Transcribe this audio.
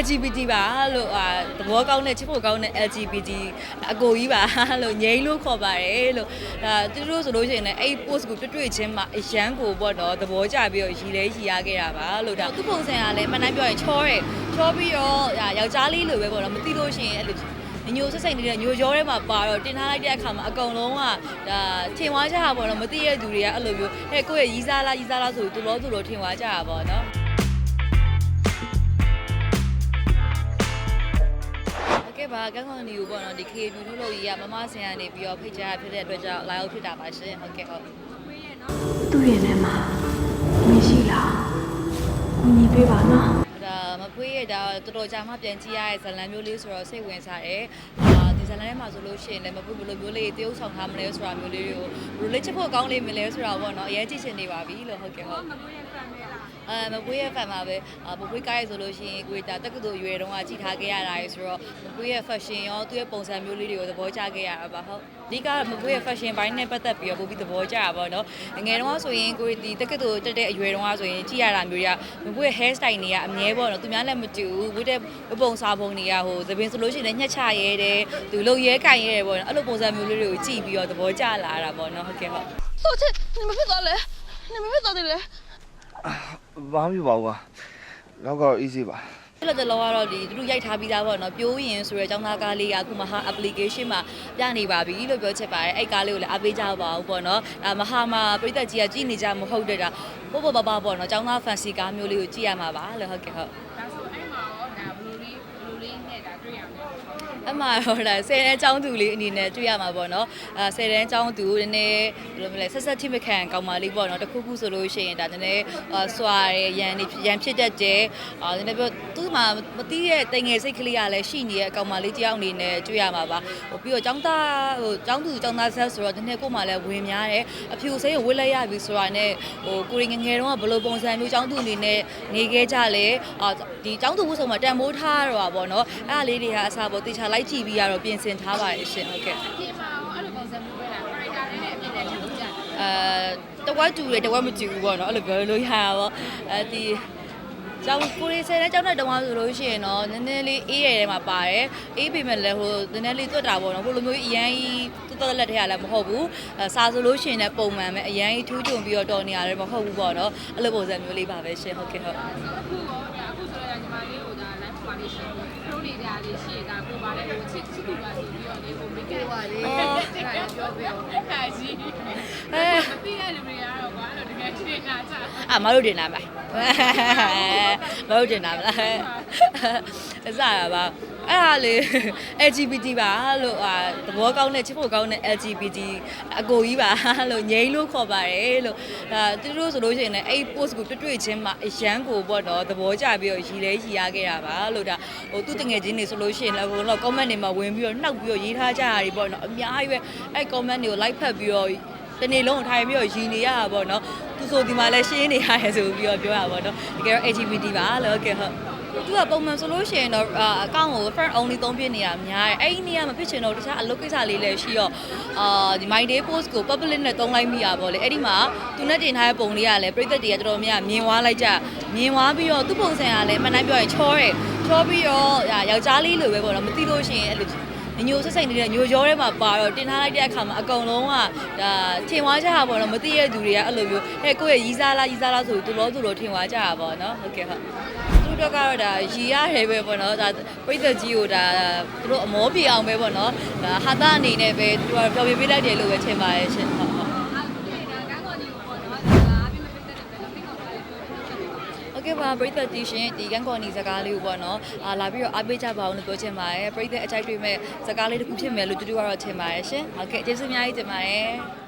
LGBT ပါလို့အာသဘောကောင်းတဲ့ချစ်ဖို့ကောင်းတဲ့ LGBT အကိုကြီးပါလို့ငိမ့်လို့ခေါ်ပါတယ်လို့ဒါသူတို့ဆိုလို့ရှိရင်လည်းအဲ့ post ကိုတွေ့တွေ့ချင်းမှာအရန်ကိုပေါ့နော်သဘောကျပြီးတော့ရီလဲရီရခဲ့တာပါလို့ဒါသူပုံစံကလည်းမနိုင်ပြောရင်ချောတယ်ချောပြီးတော့ဒါယောက်ျားလေးလိုပဲပေါ့နော်မသိလို့ရှိရင်အဲ့လိုညိုဆက်စိတ်နေတဲ့ညိုရောထဲမှာပါတော့တင်ထားလိုက်တဲ့အခါမှာအကုန်လုံးကဒါထင်သွားကြတာပေါ့နော်မသိတဲ့သူတွေကအဲ့လိုမျိုးဟဲ့ကိုယ့်ရဲ့ရီးစားလားရီးစားလားဆိုပြီးသူလောသူလောထင်သွားကြတာပေါ့နော် ပါကန်းကောင်နီကိုပေါ့နော်ဒီ KB ထုတ်လို့ရမမဆင်ရနေပြီးတော့ဖိတ်ကြားဖြစ်တဲ့အတွက်ကြောင့်လာရောက်ဖြစ်တာပါရှင်ဟုတ်ကဲ့ဟုတ်သူ့ရဲ့ထဲမှာမရှိလားကိုညီပေးပါနော် ဒါမဖွေးရဒါတော်တော်ကြာမှပြန်ကြည့်ရတဲ့ဇလန်မျိုးလေးဆိုတော့စိတ်ဝင်စားတယ်အာဒီဇလန်ထဲမှာဆိုလို့ရှိရင်လည်းမဖွေးဘယ်လိုမျိုးလေးတရုပ်ဆောင်ထားမလဲဆိုတာမျိုးလေးတွေကိုဘယ်လိုလေးချစ်ဖို့ကောင်းလေးမလဲဆိုတာပေါ့နော်အရင်ကြည့်ချင်နေပါပြီလို့ဟုတ်ကဲ့ဟုတ်အဲမပွေးရဲ့ဖန်မှာပဲအာမပွေးကားရဲဆိုလို့ရှိရင်ကိုယ်တာတက္ကသိုလ်ရွယ်တုန်းကကြည့်ထားခဲ့ရတာရယ်ဆိုတော့မပွေးရဲ့ fashion ရောသူ့ရဲ့ပုံစံမျိုးလေးတွေကိုသဘောကျခဲ့ရတာပါဟုတ်အဓိကမပွေးရဲ့ fashion ဘိုင်းနဲ့ပတ်သက်ပြီးတော့ပိုပြီးသဘောကျတာပေါ့နော်ငယ်တုန်းကဆိုရင်ကိုယ်ဒီတက္ကသိုလ်တက်တဲ့အရွယ်တုန်းကဆိုရင်ကြည့်ရတာမျိုးတွေကမပွေးရဲ့ hair style တွေကအမြဲပေါ့နော်သူများလည်းမတူဘူးဝတ်တဲ့ပုံစားပုံတွေကဟိုသပင်ဆိုလို့ရှိရင်လည်းညှက်ချရဲတယ်သူလုံရဲကင်ရဲတယ်ပေါ့နော်အဲ့လိုပုံစံမျိုးလေးတွေကိုကြည့်ပြီးတော့သဘောကျလာတာပေါ့နော်ဟုတ်ကဲ့ဟုတ်တော့ချင်နေမဖြစ်တော့လဲနေမဖြစ်တော့တယ်လဲဘာမှမပြောပါဘူးကွာတော့ကတော့ easy ပါအဲ့လိုတလောကတော့ဒီသူတို့ရိုက်ထားပြီးသားပေါ့နော်ပြိုးရင်ဆိုရဲចောင်းသားကားလေးကအခုမဟာ application မှာပြနေပါပြီလို့ပြောချက်ပါတယ်အဲ့ကားလေးကိုလည်းအပေးကြပါအောင်ပေါ့နော်ဒါမဟာမှာပြည်သက်ကြီးကကြည့်နေကြမဟုတ်တဲ့တာပို့ပို့ပါပါပေါ့နော်ចောင်းသား fancy ကားမျိုးလေးကိုကြည့်ရမှာပါလို့ဟုတ်ကဲ့ဟုတ် အမှားတော့ဒါဆယ်တန်းကျောင်းသူလေးအနေနဲ့တွေ့ရမှာပေါ့နော်အဲဆယ်တန်းကျောင်းသူနည်းနည်းဘယ်လိုမလဲဆက်ဆက်ထိမခံကောင်းပါလိမ့်ပေါ့နော်တခုခုဆိုလို့ရှိရင်ဒါနည်းနည်းဆွာရယ်ရန်နေရန်ဖြစ်တတ်တယ်အဲနည်းနည်းပြောသူ့မှာမသိတဲ့တိုင်ငယ်စိတ်ကလေးကလည်းရှိနေရဲ့ကောင်းပါလိမ့်တယောက်အနေနဲ့တွေ့ရမှာပါဟိုပြီးတော့ကျောင်းသားဟိုကျောင်းသူကျောင်းသားဆက်ဆိုတော့နည်းနည်းကိုယ်မှလည်းဝင်များတယ်အဖြူစိမ်းကိုဝေးလိုက်ရပြီဆိုတာနဲ့ဟိုကိုရီငငယ်တော့ဘယ်လိုပုံစံမျိုးကျောင်းသူအနေနဲ့နေခဲ့ကြလဲဒီကျောင်းသူဘုဆုံမှာတန်ဖိုးထားတော့ပါပေါ့နော်အဲ့ဒါလေးတွေကအစားပေါ်တေချာလိုက်ကြည့်ပြီးရတော့ပြင်ဆင်ထားပါတယ်ရှင်ဟုတ်ကဲ့အပြင်မှာရောအဲ့လိုပုံစံမျိုးပဲလား character လေးနဲ့အပြင်နဲ့ချက်လို့ကြာတယ်အဲတဝက်တူတယ်တဝက်မတူဘူးပေါ့နော်အဲ့လိုပြောလို့ရတာပေါ့အဲဒီကျောင်းကိုရီဆယ်တဲ့ကျောင်းတဲ့တုန်းကဆိုလို့ရှိရင်တော့နည်းနည်းလေးအေးရတဲ့မှာပါတယ်အေးပေမဲ့လည်းဟိုနည်းနည်းလေးတွတ်တာပေါ့နော်ဟိုလိုမျိုးအရန်ကြီးတွတ်တွတ်လက်ထဲရလည်းမဟုတ်ဘူးအဲစာဆိုလို့ရှိရင်လည်းပုံမှန်ပဲအရန်ကြီးထူးချွန်ပြီးတော့တော်နေရတယ်မဟုတ်ဘူးပေါ့နော်အဲ့လိုပုံစံမျိုးလေးပါပဲရှင်ဟုတ်ကဲ့ဟုတ်အခုရောဒါအခုဆိုတော့ညီမလေးကိုဒါ live ပါလေးရှိတ ယ်။ pro နေကြလေးရှိတာကိုပါလဲဟိုချစ်ချစ်သူပါဆိုပြီးတော့လေဟိုမိတ်ကပါလေ။အဲ့ဒါပြောပြအောင်။ဟာကြီး။အဲမသိတဲ့လူတွေကတော့ကွာအဲ့လိုတကယ်ရှိနေတာကြာ။အာမတို့တင်လာပါမတို့တင်လာပါအစရပါ အဲ့ဟာလေ LGBT ပါလို့အာသဘောကောင်းတဲ့ချစ်ဖို့ကောင်းတဲ့ LGBT အကိုကြီးပါလို့ငိမ့်လို့ခေါ်ပါတယ်လို့ဒါသူတို့ဆိုလို့ရှိရင်လည်းအဲ့ post ကိုတွေ့တွေ့ချင်းမှာအရန်ကိုပေါ့နော်သဘောကျပြီးတော့ရီလဲရီရခဲ့တာပါလို့ဒါဟိုသူတငယ်ချင်းတွေဆိုလို့ရှိရင်လည်းဟိုတော့ comment တွေမှာဝင်ပြီးတော့နှောက်ပြီးတော့ရေးထားကြတာတွေပေါ့နော်အများကြီးပဲအဲ့ comment တွေကို like ဖတ်ပြီးတော့ တနေ့လုံးထိုင်ပြီးတော့ရည်နေရတာပေါ့နော်သူဆိုဒီမှာလည်းရှင်းနေရတယ်ဆိုပြီးတော့ပြောတာပေါ့နော်တကယ်တော့ LGBT ပါလို့ဟုတ်ကဲ့ဟုတ်သူကပုံမှန်ဆိုလို့ရှိရင်တော့အကောင့်ကို friend only သုံးပြနေရများတယ်အဲ့ဒီနေ့ကမဖြစ်ချင်တော့တခြားအလုပ်ကိစ္စလေးလည်းရှိတော့အာဒီ my day post ကို public နဲ့သုံးလိုက်မိရပါလေအဲ့ဒီမှာသူနဲ့တင်ထားတဲ့ပုံလေးကလည်းပြည်သက်တွေကတော်တော်များများမြင်သွားလိုက်ကြမြင်သွားပြီးတော့သူ့ပုံစံကလည်းမနိုင်ပြောရင်ချောတယ်ချောပြီးတော့ယောက်ျားလေးလိုပဲပေါ့နော်မသိလို့ရှိရင်အဲ့လို ညိုဆက်စိတ်နေတဲ့ညိုရောထဲမှာပါတော့တင်ထားလိုက်တဲ့အခါမှာအကုန်လုံးကဒါထင်သွားကြတာပေါ့နော်မသိတဲ့သူတွေကအဲ့လိုမျိုးဟဲ့ကိုယ့်ရဲ့ရီးစားလားရီးစားလားဆိုပြီးသူလောသူလောထင်သွားကြတာပေါ့နော်ဟုတ်ကဲ့ဟုတ်သူတို့ကတော့ဒါရီရတယ်ပဲပေါ့နော်ဒါပြိဿကြီးကိုဒါသူတို့အမောပြေအောင်ပဲပေါ့နော်ဒါဟာတာအနေနဲ့ပဲသူကပြောပြပေးလိုက်တယ်လို့ပဲထင်ပါတယ်ရှင်ဟုတ် ကဲ့ပါပရိသတ်တီရှင်ဒီကန်ကော်နီစကားလေးကိုပေါ့နော်အာလာပြီးတော့အားပေးကြပါအောင်လို့ပြောချင်ပါတယ်ပရိသတ်အကြိုက်တွေမဲ့စကားလေးတစ်ခုဖြစ်မယ်လို့တူတူကတော့ထင်ပါတယ်ရှင်ဟုတ်ကဲ့ကျေးဇူးအများကြီးတင်ပါတယ်